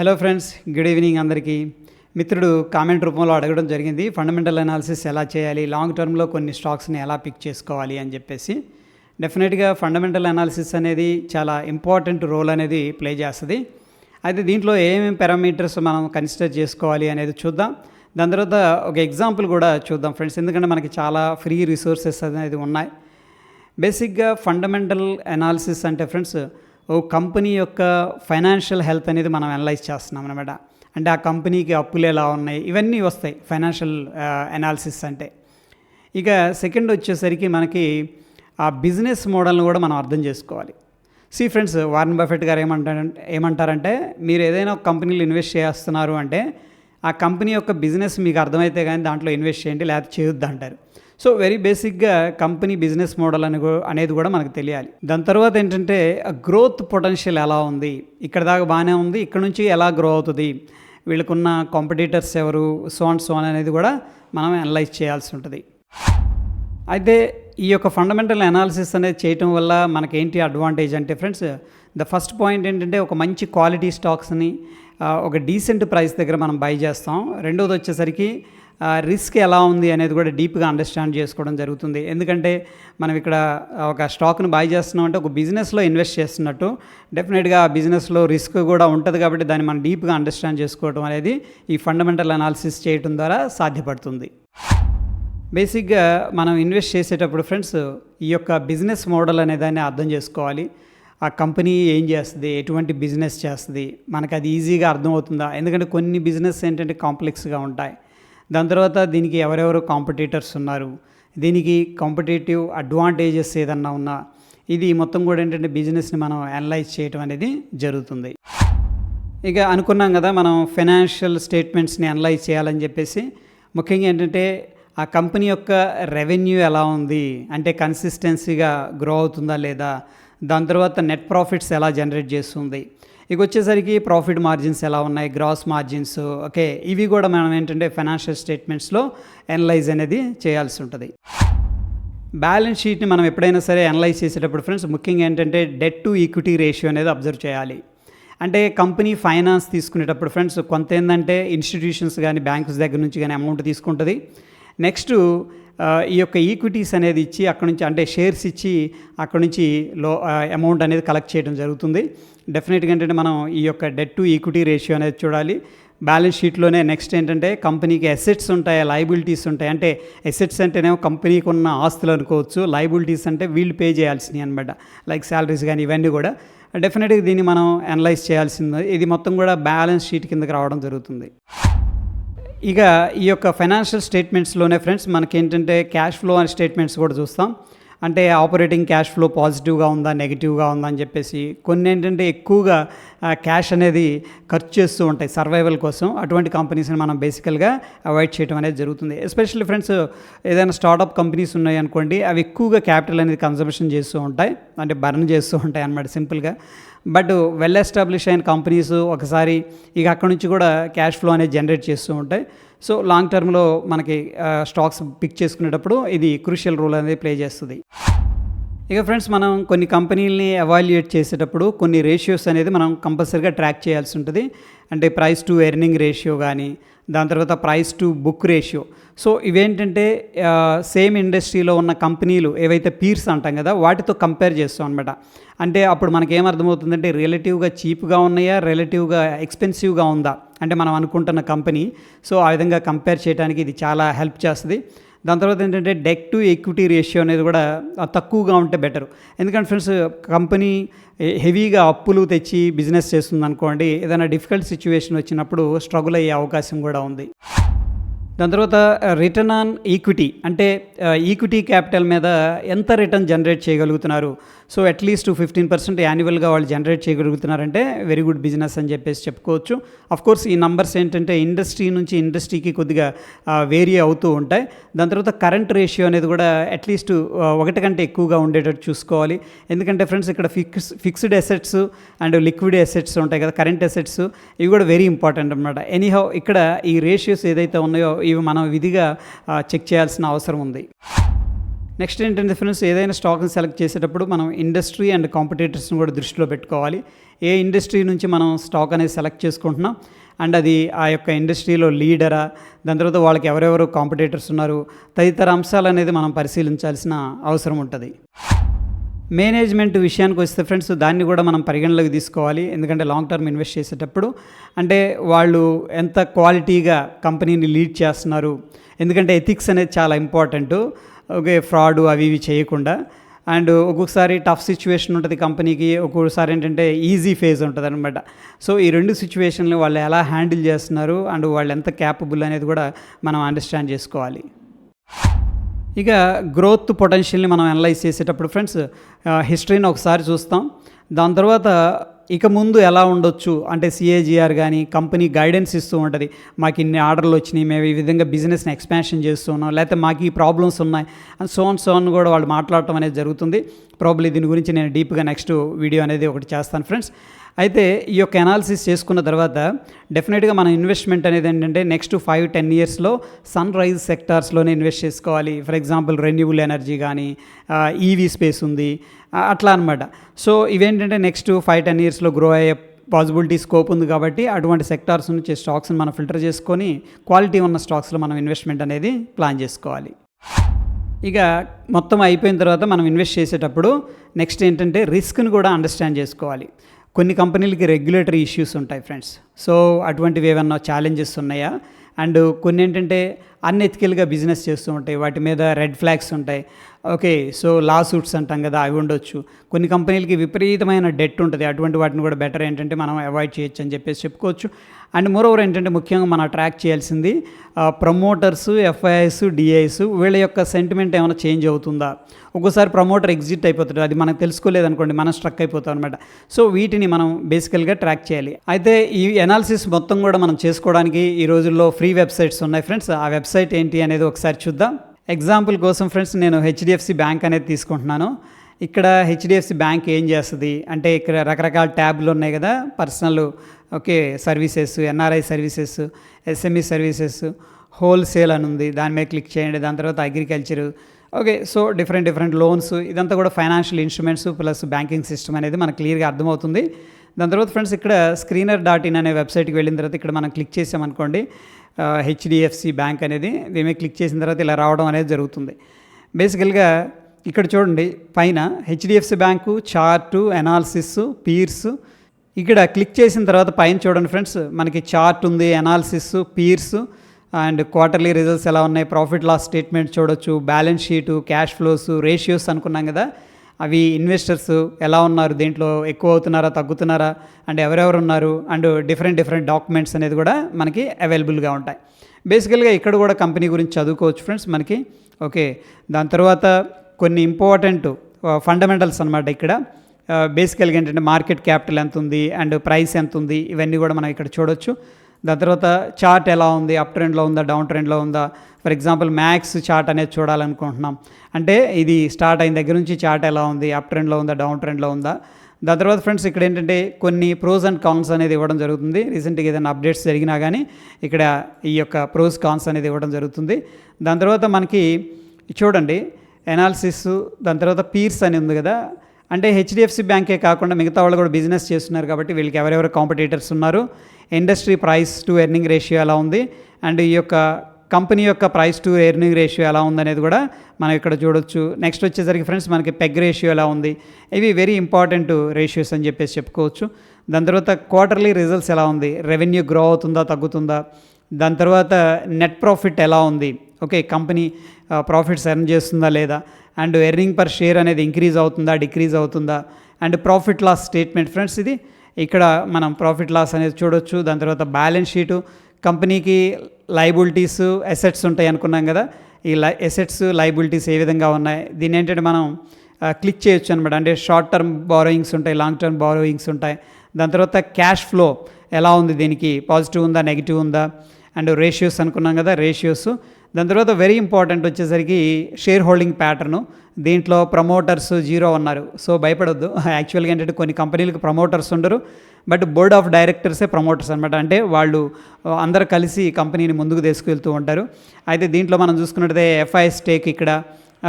Hello friends good evening అందరికీ. మిత్రుడు comment రూపంలో అడగడం జరిగింది ఫండమెంటల్ అనాలిసిస్ ఎలా చేయాలి? లాంగ్ టర్మ్లో కొన్ని స్టాక్స్ని ఎలా పిక్ చేసుకోవాలి? అని చెప్పేసి. డెఫినెట్గా ఫండమెంటల్ అనాలిసిస్ అనేది చాలా ఇంపార్టెంట్ రోల్ అనేది ప్లే చేస్తుంది. అయితే దీంట్లో ఏమేమి పారామీటర్స్ మనం కన్సిడర్ చేసుకోవాలి అనేది చూద్దాం. దాని తర్వాత ఒక ఎగ్జాంపుల్ కూడా చూద్దాం ఫ్రెండ్స్ ఎందుకంటే మనకి చాలా ఫ్రీ రిసోర్సెస్ అనేది ఉన్నాయి. బేసిక్గా ఫండమెంటల్ అనాలిసిస్ అంటే ఫ్రెండ్స్ ఓ కంపెనీ యొక్క ఫైనాన్షియల్ హెల్త్ అనేది మనం అనలైజ్ చేస్తున్నాం అనమాట అంటే ఆ కంపెనీకి అప్పులు ఎలా ఉన్నాయి? ఇవన్నీ వస్తాయి ఫైనాన్షియల్ అనాలిసిస్ అంటే. ఇక సెకండ్ వచ్చేసరికి మనకి ఆ బిజినెస్ మోడల్ని కూడా మనం అర్థం చేసుకోవాలి. సి ఫ్రెండ్స్ వారన్ బఫెట్ గారు ఏమంటారంటే ఏమంటారంటే మీరు ఏదైనా ఒక కంపెనీలో ఇన్వెస్ట్ చేస్తున్నారు అంటే ఆ కంపెనీ యొక్క బిజినెస్ మీకు అర్థమైతే కానీ దాంట్లో ఇన్వెస్ట్ చేయండి లేకపోతే చేయొద్దు అంటారు. సో వెరీ బేసిక్గా కంపెనీ బిజినెస్ మోడల్ అని అనేది కూడా మనకు తెలియాలి. దాని తర్వాత ఏంటంటే గ్రోత్ పొటెన్షియల్ ఎలా ఉంది? ఇక్కడ దాకా బాగానే ఉంది. ఇక్కడ నుంచి ఎలా గ్రో అవుతుంది? వీళ్ళకున్న కాంపిటీటర్స్ ఎవరు? సోన్ సోన్ అనేది కూడా మనం అనలైజ్ చేయాల్సి ఉంటుంది. అయితే ఈ యొక్క ఫండమెంటల్ అనాలిసిస్ అనేది చేయటం వల్ల మనకేంటి అడ్వాంటేజ్ అంటే ఫ్రెండ్స్ ద ఫస్ట్ పాయింట్ ఏంటంటే ఒక మంచి క్వాలిటీ స్టాక్స్ని ఒక డీసెంట్ ప్రైస్ దగ్గర మనం బై చేస్తాం. రెండోది వచ్చేసరికి రిస్క్ ఎలా ఉంది అనేది కూడా డీప్గా అండర్స్టాండ్ చేసుకోవడం జరుగుతుంది. ఎందుకంటే మనం ఇక్కడ ఒక స్టాక్ను బై చేస్తున్నాం అంటే ఒక బిజినెస్లో ఇన్వెస్ట్ చేస్తున్నట్టు డెఫినెట్గా ఆ బిజినెస్లో రిస్క్ కూడా ఉంటుంది కాబట్టి దాన్ని మనం డీప్గా అండర్స్టాండ్ చేసుకోవడం అనేది ఈ ఫండమెంటల్ అనాలిసిస్ చేయడం ద్వారా సాధ్యపడుతుంది. బేసిక్గా మనం ఇన్వెస్ట్ చేసేటప్పుడు ఫ్రెండ్స్ ఈ యొక్క బిజినెస్ మోడల్ అనే దాన్ని అర్థం చేసుకోవాలి. ఆ కంపెనీ ఏం చేస్తుంది ఎటువంటి బిజినెస్ చేస్తుంది మనకు అది ఈజీగా అర్థమవుతుందా? ఎందుకంటే కొన్ని బిజినెస్ ఏంటంటే కాంప్లెక్స్గా ఉంటాయి. దాని తర్వాత దీనికి ఎవరెవరు కాంపిటీటర్స్ ఉన్నారు? దీనికి కాంపిటేటివ్ అడ్వాంటేజెస్ ఏదన్నా ఉన్నా? ఇది మొత్తం కూడా ఏంటంటే బిజినెస్ని మనం అనలైజ్ చేయటం అనేది జరుగుతుంది. ఇక అనుకున్నాం కదా మనం ఫైనాన్షియల్ స్టేట్మెంట్స్ని అనలైజ్ చేయాలని చెప్పేసి. ముఖ్యంగా ఏంటంటే ఆ కంపెనీ యొక్క రెవెన్యూ ఎలా ఉంది? అంటే కన్సిస్టెన్సీగా గ్రో అవుతుందా లేదా? దాని తర్వాత నెట్ ప్రాఫిట్స్ ఎలా జనరేట్ చేస్తుంది? ఇక వచ్చేసరికి ప్రాఫిట్ మార్జిన్స్ ఎలా ఉన్నాయి? గ్రాస్ మార్జిన్స్ ఓకే ఇవి కూడా మనం ఏంటంటే ఫైనాన్షియల్ స్టేట్మెంట్స్లో అనలైజ్ అనేది చేయాల్సి ఉంటుంది. బ్యాలెన్స్ షీట్ని మనం ఎప్పుడైనా సరే అనలైజ్ చేసేటప్పుడు ఫ్రెండ్స్ ముఖ్యంగా ఏంటంటే డెట్ టు ఈక్విటీ రేషియో అనేది అబ్జర్వ్ చేయాలి. అంటే కంపెనీ ఫైనాన్స్ తీసుకునేటప్పుడు ఫ్రెండ్స్ కొంత ఏంటంటే ఇన్స్టిట్యూషన్స్ కానీ బ్యాంక్స్ దగ్గర నుంచి కానీ అమౌంట్ తీసుకుంటుంది. నెక్స్ట్ ఈ యొక్క ఈక్విటీస్ అనేది ఇచ్చి అక్కడ నుంచి అంటే షేర్స్ ఇచ్చి అక్కడ నుంచి లో అమౌంట్ అనేది కలెక్ట్ చేయడం జరుగుతుంది. డెఫినెట్గా ఏంటంటే మనం ఈ యొక్క డెట్ టు ఈక్విటీ రేషియో అనేది చూడాలి. బ్యాలెన్స్ షీట్లోనే నెక్స్ట్ ఏంటంటే కంపెనీకి అసెట్స్ ఉంటాయి లైబిలిటీస్ ఉంటాయి? అంటే అసెట్స్ అంటేనేమో కంపెనీకి ఉన్న ఆస్తులు అనుకోవచ్చు. లైబిలిటీస్ అంటే వీళ్ళు పే చేయాల్సినవి అనమాట లైక్ శాలరీస్ కానీ ఇవన్నీ కూడా. డెఫినెట్గా దీన్ని మనం అనలైజ్ చేయాల్సింది. ఇది మొత్తం కూడా బ్యాలెన్స్ షీట్ కిందకి రావడం జరుగుతుంది. ఇక ఈ యొక్క ఫైనాన్షియల్ స్టేట్మెంట్స్లోనే ఫ్రెండ్స్ మనకేంటంటే క్యాష్ ఫ్లో అనే స్టేట్మెంట్స్ కూడా చూస్తాం. అంటే ఆపరేటింగ్ క్యాష్ ఫ్లో పాజిటివ్గా ఉందా నెగిటివ్గా ఉందా అని చెప్పేసి కొన్ని ఏంటంటే ఎక్కువగా క్యాష్ అనేది ఖర్చు చేస్తూ ఉంటాయి సర్వైవల్ కోసం. అటువంటి కంపెనీస్ని మనం బేసికల్గా అవాయిడ్ చేయడం అనేది జరుగుతుంది. ఎస్పెషల్లీ ఫ్రెండ్స్ ఏదైనా స్టార్టప్ కంపెనీస్ ఉన్నాయి అనుకోండి అవి ఎక్కువగా క్యాపిటల్ అనేది కన్జంప్షన్ చేస్తూ ఉంటాయి. అంటే బర్న్ చేస్తూ ఉంటాయి అన్నమాట సింపుల్గా బట్ వెల్ ఎస్టాబ్లిష్ అయిన కంపెనీస్ ఒకసారి ఇక అక్కడి నుంచి కూడా క్యాష్ ఫ్లో అనేది జనరేట్ చేస్తూ ఉంటాయి. సో లాంగ్ టర్మ్లో మనకి uh, స్టాక్స్ పిక్ చేసుకునేటప్పుడు ఇది క్రూషియల్ రోల్ అనేది ప్లే చేస్తుంది. ఇక ఫ్రెండ్స్ మనం కొన్ని కంపెనీలని అవాల్యుయేట్ చేసేటప్పుడు కొన్ని రేషియోస్ అనేది మనం కంపల్సరీగా ట్రాక్ చేయాల్సి ఉంటుంది. అంటే ప్రైస్ టు ఎర్నింగ్ రేషియో కానీ దాని తర్వాత price to book ratio so ఇవేంటంటే సేమ్ ఇండస్ట్రీలో ఉన్న కంపెనీలు ఏవైతే పీర్స్ అంటాం కదా వాటితో కంపేర్ చేస్తాం అనమాట అంటే అప్పుడు మనకి ఏమర్థమవుతుందంటే రిలేటివ్గా చీప్గా ఉన్నాయా రిలేటివ్గా ఎక్స్పెన్సివ్గా ఉందా? అంటే మనం అనుకుంటున్న కంపెనీ. సో ఆ విధంగా కంపేర్ చేయడానికి ఇది చాలా హెల్ప్ చేస్తుంది. దాని తర్వాత ఏంటంటే డెక్ టు ఈక్విటీ రేషియో అనేది కూడా తక్కువగా ఉంటే బెటర్ ఎందుకంటే ఫ్రెండ్స్ కంపెనీ హెవీగా అప్పులు తెచ్చి బిజినెస్ చేస్తుంది అనుకోండి ఏదైనా డిఫికల్ట్ సిచ్యువేషన్ వచ్చినప్పుడు స్ట్రగుల్ అయ్యే అవకాశం కూడా ఉంది. దాని తర్వాత రిటర్న్ ఆన్ ఈక్విటీ అంటే uh, ఈక్విటీ క్యాపిటల్ మీద ఎంత రిటర్న్ జనరేట్ చేయగలుగుతున్నారు? So at least fifteen percent యాన్యువల్గా వాళ్ళు జనరేట్ చేయగలుగుతున్నారంటే వెరీ గుడ్ బిజినెస్ అని చెప్పేసి చెప్పుకోవచ్చు. కోర్స్ ఈ నంబర్స్ ఏంటంటే ఇండస్ట్రీ నుంచి ఇండస్ట్రీకి కొద్దిగా uh, వేరీ అవుతూ ఉంటాయి. దాని తర్వాత కరెంట్ రేషియో అనేది కూడా అట్లీస్ట్ uh, ఒకటి కంటే ఎక్కువగా ఉండేటట్టు చూసుకోవాలి. ఎందుకంటే ఫ్రెండ్స్ ఇక్కడ fix fixed assets and liquid assets ఉంటాయి కదా కరెంట్ అసెట్స్ ఇవి కూడా వెరీ ఇంపార్టెంట్ అనమాట ఎనీహౌ ఇక్కడ ఈ రేషియోస్ ఏదైతే ఉన్నాయో ఇవి మనం విధిగా చెక్ చేయాల్సిన అవసరం ఉంది. నెక్స్ట్ ఏంటంటే ఫ్రెండ్స్ ఏదైనా స్టాక్ని సెలెక్ట్ చేసేటప్పుడు మనం ఇండస్ట్రీ అండ్ కాంపిటేటర్స్ని కూడా దృష్టిలో పెట్టుకోవాలి. ఏ ఇండస్ట్రీ నుంచి మనం స్టాక్ అనేది సెలెక్ట్ చేసుకుంటున్నాం? అండ్ అది ఆ యొక్క ఇండస్ట్రీలో లీడరా దాని తర్వాత వాళ్ళకి ఎవరెవరు కాంపిటేటర్స్ ఉన్నారు? తదితర అంశాలు అనేది మనం పరిశీలించాల్సిన అవసరం ఉంటుంది. మేనేజ్మెంట్ విషయానికి వస్తే ఫ్రెండ్స్ దాన్ని కూడా మనం పరిగణలోకి తీసుకోవాలి. ఎందుకంటే లాంగ్ టర్మ్ ఇన్వెస్ట్ చేసేటప్పుడు అంటే వాళ్ళు ఎంత క్వాలిటీగా కంపెనీని లీడ్ చేస్తున్నారు. ఎందుకంటే ఎథిక్స్ అనేది చాలా ఇంపార్టెంట్ ఓకే ఫ్రాడ్ అవి ఇవి చేయకుండా. అండ్ ఒక్కొక్కసారి టఫ్ సిచ్యువేషన్ ఉంటుంది కంపెనీకి ఒక్కొక్కసారి ఏంటంటే ఈజీ ఫేజ్ ఉంటుంది అనమాట సో ఈ రెండు సిచ్యువేషన్లు వాళ్ళు ఎలా హ్యాండిల్ చేస్తున్నారు? అండ్ వాళ్ళు ఎంత క్యాపబుల్ అనేది కూడా మనం అండర్స్టాండ్ చేసుకోవాలి. ఇక గ్రోత్ పొటెన్షియల్ని మనం అనలైజ్ చేసేటప్పుడు ఫ్రెండ్స్ హిస్టరీని ఒకసారి చూస్తాం. దాని తర్వాత ఇక ముందు ఎలా ఉండొచ్చు? అంటే సిఏజిఆర్ కానీ కంపెనీ గైడెన్స్ ఇస్తూ ఉంటుంది. మాకు ఇన్ని ఆర్డర్లు వచ్చినాయి మేము ఈ విధంగా బిజినెస్ని ఎక్స్పాన్షన్ చేస్తున్నాం లేకపోతే మాకు ఈ ప్రాబ్లమ్స్ ఉన్నాయి అండ్ సోన్ సోన్ కూడా వాళ్ళు మాట్లాడటం అనేది జరుగుతుంది. ప్రాబ్లీ దీని గురించి నేను డీప్గా నెక్స్ట్ వీడియో అనేది ఒకటి చేస్తాను ఫ్రెండ్స్ అయితే ఈ యొక్క అనాలిసిస్ చేసుకున్న తర్వాత డెఫినెట్గా మన ఇన్వెస్ట్మెంట్ అనేది ఏంటంటే నెక్స్ట్ ఫైవ్ టెన్ ఇయర్స్లో సన్ రైజ్ సెక్టార్స్లోనే ఇన్వెస్ట్ చేసుకోవాలి. ఫర్ ఎగ్జాంపుల్ రెన్యూబుల్ ఎనర్జీ కానీ ఈవీ స్పేస్ ఉంది. అట్లా అనమాట సో ఇవేంటంటే నెక్స్ట్ ఫైవ్ టెన్ ఇయర్స్లో గ్రో అయ్యే పాసిబిలిటీ స్కోప్ ఉంది కాబట్టి అటువంటి సెక్టార్స్ నుంచి స్టాక్స్ని మనం ఫిల్టర్ చేసుకొని క్వాలిటీ ఉన్న స్టాక్స్లో మనం ఇన్వెస్ట్మెంట్ అనేది ప్లాన్ చేసుకోవాలి. ఇక మొత్తం అయిపోయిన తర్వాత మనం ఇన్వెస్ట్ చేసేటప్పుడు నెక్స్ట్ ఏంటంటే రిస్క్ని కూడా అండర్స్టాండ్ చేసుకోవాలి. కొన్ని కంపెనీలకి రెగ్యులేటరీ ఇష్యూస్ ఉంటాయి ఫ్రెండ్స్. సో అటువంటివి ఏమన్నా ఛాలెంజెస్ ఉన్నాయా? అండ్ కొన్ని ఏంటంటే అన్ఎథికల్గా బిజినెస్ చేస్తూ ఉంటాయి. వాటి మీద రెడ్ ఫ్లాగ్స్ ఉంటాయి. ఓకే సో లా సూట్స్ అంటాం కదా అవి ఉండొచ్చు. కొన్ని కంపెనీలకి విపరీతమైన డెట్ ఉంటుంది. అటువంటి వాటిని కూడా బెటర్ ఏంటంటే మనం అవాయిడ్ చేయొచ్చు అని చెప్పేసి చెప్పుకోవచ్చు. అండ్ మోరోవర్ ఏంటంటే ముఖ్యంగా మనం ట్రాక్ చేయాల్సింది ప్రమోటర్స్ ఎఫ్ఐఎస్ డిఐఎస్ వీళ్ళ యొక్క సెంటిమెంట్ ఏమైనా చేంజ్ అవుతుందా? ఒక్కోసారి ప్రమోటర్ ఎగ్జిట్ అయిపోతాడు. అది మనకు తెలుసుకోలేదు అనుకోండి మనం స్ట్రక్ అయిపోతాం అనమాట సో వీటిని మనం బేసికల్గా ట్రాక్ చేయాలి. అయితే ఈ ఎనాలిసిస్ మొత్తం కూడా మనం చేసుకోవడానికి ఈ రోజుల్లో ఫ్రీ వెబ్సైట్స్ ఉన్నాయి ఫ్రెండ్స్. ఆ వెబ్సైట్ ఏంటి అనేది ఒకసారి చూద్దాం. ఎగ్జాంపుల్ కోసం ఫ్రెండ్స్ నేను హెచ్డిఎఫ్సి బ్యాంక్ అనేది తీసుకుంటున్నాను. ఇక్కడ హెచ్డిఎఫ్సి బ్యాంక్ ఏం చేస్తుంది? అంటే ఇక్కడ రకరకాల ట్యాబ్లు ఉన్నాయి కదా personal okay services NRI services SME services wholesale అని ఉంది. దాని మీద క్లిక్ చేయండి. దాని తర్వాత agriculture okay so different different loans ఇదంతా కూడా financial instruments plus banking system అనేది మనకు క్లియర్గా అర్థమవుతుంది. దాని తర్వాత ఫ్రెండ్స్ ఇక్కడ స్క్రీనర్ డాట్ ఇన్ అనే వెబ్సైట్కి వెళ్ళిన తర్వాత ఇక్కడ మనం క్లిక్ చేసామనుకోండి హెచ్డిఎఫ్సి బ్యాంక్ అనేది దీని క్లిక్ చేసిన తర్వాత ఇలా రావడం అనేది జరుగుతుంది. బేసికల్గా ఇక్కడ చూడండి పైన HDFC bank chart analysis peers. ఇక్కడ క్లిక్ చేసిన తర్వాత పైన చూడండి ఫ్రెండ్స్ మనకి చార్ట్ ఉంది analysis peers and quarterly results ఎలా ఉన్నాయి ప్రాఫిట్ లాస్ స్టేట్మెంట్ చూడొచ్చు balance sheet cash flows ratios అనుకున్నాం కదా అవి ఇన్వెస్టర్స్ ఎలా ఉన్నారు? దీంట్లో ఎక్కువ అవుతున్నారా? తగ్గుతున్నారా? అండ్ ఎవరెవరు ఉన్నారు? అండ్ డిఫరెంట్ డిఫరెంట్ డాక్యుమెంట్స్ అనేది కూడా మనకి అవైలబుల్గా ఉంటాయి. బేసికల్గా ఇక్కడ కూడా కంపెనీ గురించి చదువుకోవచ్చు ఫ్రెండ్స్ మనకి. ఓకే దాని తర్వాత కొన్ని ఇంపార్టెంట్ ఫండమెంటల్స్ అనమాట ఇక్కడ. Uh, బేసికల్గా ఏంటంటే మార్కెట్ క్యాపిటల్ ఎంత ఉంది అండ్ ప్రైస్ ఎంత ఉంది ఇవన్నీ కూడా మనం ఇక్కడ చూడొచ్చు. దాని తర్వాత చార్ట్ ఎలా ఉంది అప్ ట్రెండ్లో ఉందా డౌన్ ట్రెండ్లో ఉందా? ఫర్ ఎగ్జాంపుల్ మ్యాక్స్ చార్ట్ అనేది చూడాలనుకుంటున్నాం. అంటే ఇది స్టార్ట్ అయిన దగ్గర నుంచి చార్ట్ ఎలా ఉంది అప్ ట్రెండ్లో ఉందా డౌన్ ట్రెండ్లో ఉందా? దాని తర్వాత ఫ్రెండ్స్ ఇక్కడ ఏంటంటే కొన్ని ప్రోస్ అండ్ కాన్స్ అనేది ఇవ్వడం జరుగుతుంది. రీసెంట్గా ఏదైనా అప్డేట్స్ జరిగినా కానీ ఇక్కడ ఈ యొక్క ప్రోస్ కాన్స్ అనేది ఇవ్వడం జరుగుతుంది. దాని తర్వాత మనకి చూడండి ఎనాలిసిస్ దాని తర్వాత పీర్స్ అని ఉంది కదా అంటే హెచ్డిఎఫ్సి బ్యాంకే కాకుండా మిగతా వాళ్ళు కూడా బిజినెస్ చేస్తున్నారు కాబట్టి వీళ్ళకి ఎవరెవరు కాంపిటేటర్స్ ఉన్నారు. Industry price to earning ratio ఎలా ఉంది? అండ్ ఈ యొక్క కంపెనీ యొక్క ప్రైస్ టు ఎర్నింగ్ రేషియో ఎలా ఉందనేది కూడా మనం ఇక్కడ చూడొచ్చు. నెక్స్ట్ వచ్చేసరికి ఫ్రెండ్స్ మనకి పెగ్ రేషియో ఎలా ఉంది? ఇవి వెరీ ఇంపార్టెంట్ రేషియోస్ అని చెప్పేసి చెప్పుకోవచ్చు. దాని తర్వాత క్వార్టర్లీ రిజల్ట్స్ ఎలా ఉంది? రెవెన్యూ గ్రో అవుతుందా? తగ్గుతుందా? దాని తర్వాత నెట్ ప్రాఫిట్ ఎలా ఉంది? ఓకే కంపెనీ ప్రాఫిట్స్ ఎర్న్ చేస్తుందా లేదా? అండ్ ఎర్నింగ్ పర్ షేర్ అనేది ఇంక్రీజ్ అవుతుందా డిక్రీజ్ అవుతుందా? And profit loss statement friends ఇది ఇక్కడ మనం ప్రాఫిట్ లాస్ అనేది చూడొచ్చు. దాని తర్వాత బ్యాలెన్స్ షీటు కంపెనీకి లైబిలిటీస్ ఎసెట్స్ ఉంటాయి అనుకున్నాం కదా. ఈ లై ఎసెట్స్ లైబిలిటీస్ ఏ విధంగా ఉన్నాయి? దీని ఏంటంటే మనం క్లిక్ చేయొచ్చు అనమాట అంటే షార్ట్ టర్మ్ బారోయింగ్స్ ఉంటాయి లాంగ్ టర్మ్ బారోయింగ్స్ ఉంటాయి. దాని తర్వాత క్యాష్ ఫ్లో ఎలా ఉంది దీనికి? పాజిటివ్ ఉందా నెగిటివ్ ఉందా? అండ్ రేషియోస్ అనుకున్నాం కదా రేషియోస్ దాని తర్వాత వెరీ ఇంపార్టెంట్ వచ్చేసరికి షేర్ హోల్డింగ్ ప్యాటర్ను దీంట్లో ప్రమోటర్స్ జీరో ఉన్నారు. సో భయపడొద్దు. యాక్చువల్గా ఏంటంటే కొన్ని కంపెనీలకు ప్రమోటర్స్ ఉండరు. బట్ బోర్డ్ ఆఫ్ డైరెక్టర్సే ప్రమోటర్స్ అనమాట అంటే వాళ్ళు అందరు కలిసి కంపెనీని ముందుకు తీసుకెళ్తూ ఉంటారు. అయితే దీంట్లో మనం చూసుకున్నట్టే ఎఫ్ఐ స్టేక్ ఇక్కడ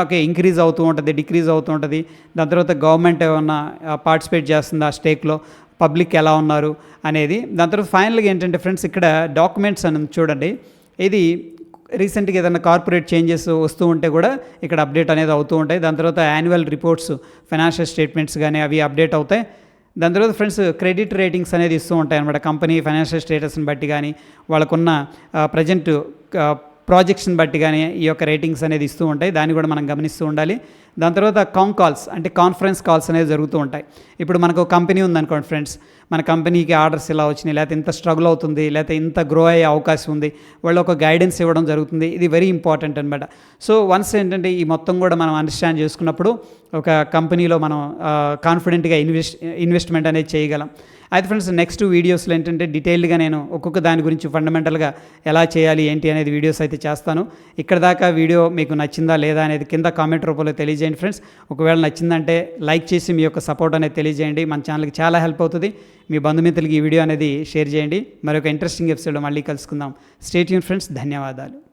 ఓకే ఇంక్రీజ్ అవుతూ ఉంటుంది డిక్రీజ్ అవుతూ ఉంటుంది. దాని తర్వాత గవర్నమెంట్ ఏమన్నా పార్టిసిపేట్ చేస్తుంది ఆ స్టేక్లో పబ్లిక్ ఎలా ఉన్నారు అనేది. దాని తర్వాత ఫైనల్గా ఏంటంటే ఫ్రెండ్స్ ఇక్కడ డాక్యుమెంట్స్ అని చూడండి. ఇది రీసెంట్గా ఏదైనా కార్పొరేట్ చేంజెస్ వస్తూ ఉంటే కూడా ఇక్కడ అప్డేట్ అనేది అవుతూ ఉంటాయి. దాని తర్వాత యాన్యువల్ రిపోర్ట్స్ ఫైనాన్షియల్ స్టేట్మెంట్స్ కానీ అవి అప్డేట్ అవుతాయి. దాని తర్వాత ఫ్రెండ్స్ క్రెడిట్ రేటింగ్స్ అనేది ఇస్తూ ఉంటాయి అనమాట కంపెనీ ఫైనాన్షియల్ స్టేటస్ని బట్టి కానీ వాళ్ళకున్న ప్రజెంట్ ప్రాజెక్ట్స్ని బట్టి కానీ ఈ యొక్క రేటింగ్స్ అనేది ఇస్తూ ఉంటాయి. దాన్ని కూడా మనం గమనిస్తూ ఉండాలి. దాని తర్వాత కాన్ కాల్స్ అంటే కాన్ఫరెన్స్ కాల్స్ అనేవి జరుగుతూ ఉంటాయి. ఇప్పుడు మనకు ఒక కంపెనీ ఉందనుకోండి ఫ్రెండ్స్ మన కంపెనీకి ఆర్డర్స్ ఇలా వచ్చినాయి లేకపోతే ఇంత స్ట్రగుల్ అవుతుంది లేకపోతే ఇంత గ్రో అయ్యే అవకాశం ఉంది వాళ్ళు ఒక గైడెన్స్ ఇవ్వడం జరుగుతుంది ఇది వెరీ ఇంపార్టెంట్ అనమాట సో వన్స్ ఏంటంటే ఈ మొత్తం కూడా మనం అండర్స్టాండ్ చేసుకున్నప్పుడు ఒక కంపెనీలో మనం కాన్ఫిడెంట్గా ఇన్వెస్ట్ ఇన్వెస్ట్మెంట్ అనేది చేయగలం. అయితే ఫ్రెండ్స్ నెక్స్ట్ వీడియోస్లో ఏంటంటే డీటెయిల్డ్గా నేను ఒక్కొక్క దాని గురించి ఫండమెంటల్గా ఎలా చేయాలి ఏంటి అనేది వీడియోస్ అయితే చేస్తాను. ఇక్కడ దాకా వీడియో మీకు నచ్చిందా లేదా అనేది కింద కామెంట్ రూపంలో తెలియజేయండి ఫ్రెండ్స్. ఒకవేళ నచ్చిందంటే లైక్ చేసి మీ యొక్క సపోర్ట్ అనేది తెలియజేయండి. మన ఛానల్కి చాలా హెల్ప్ అవుతుంది. మీ బంధుమిత్రులకి ఈ వీడియో అనేది షేర్ చేయండి. మరొక ఇంట్రెస్టింగ్ ఎపిసోడ్లో మళ్ళీ కలుసుకుందాం. స్టేట్ యూన్ ఫ్రెండ్స్ ధన్యవాదాలు.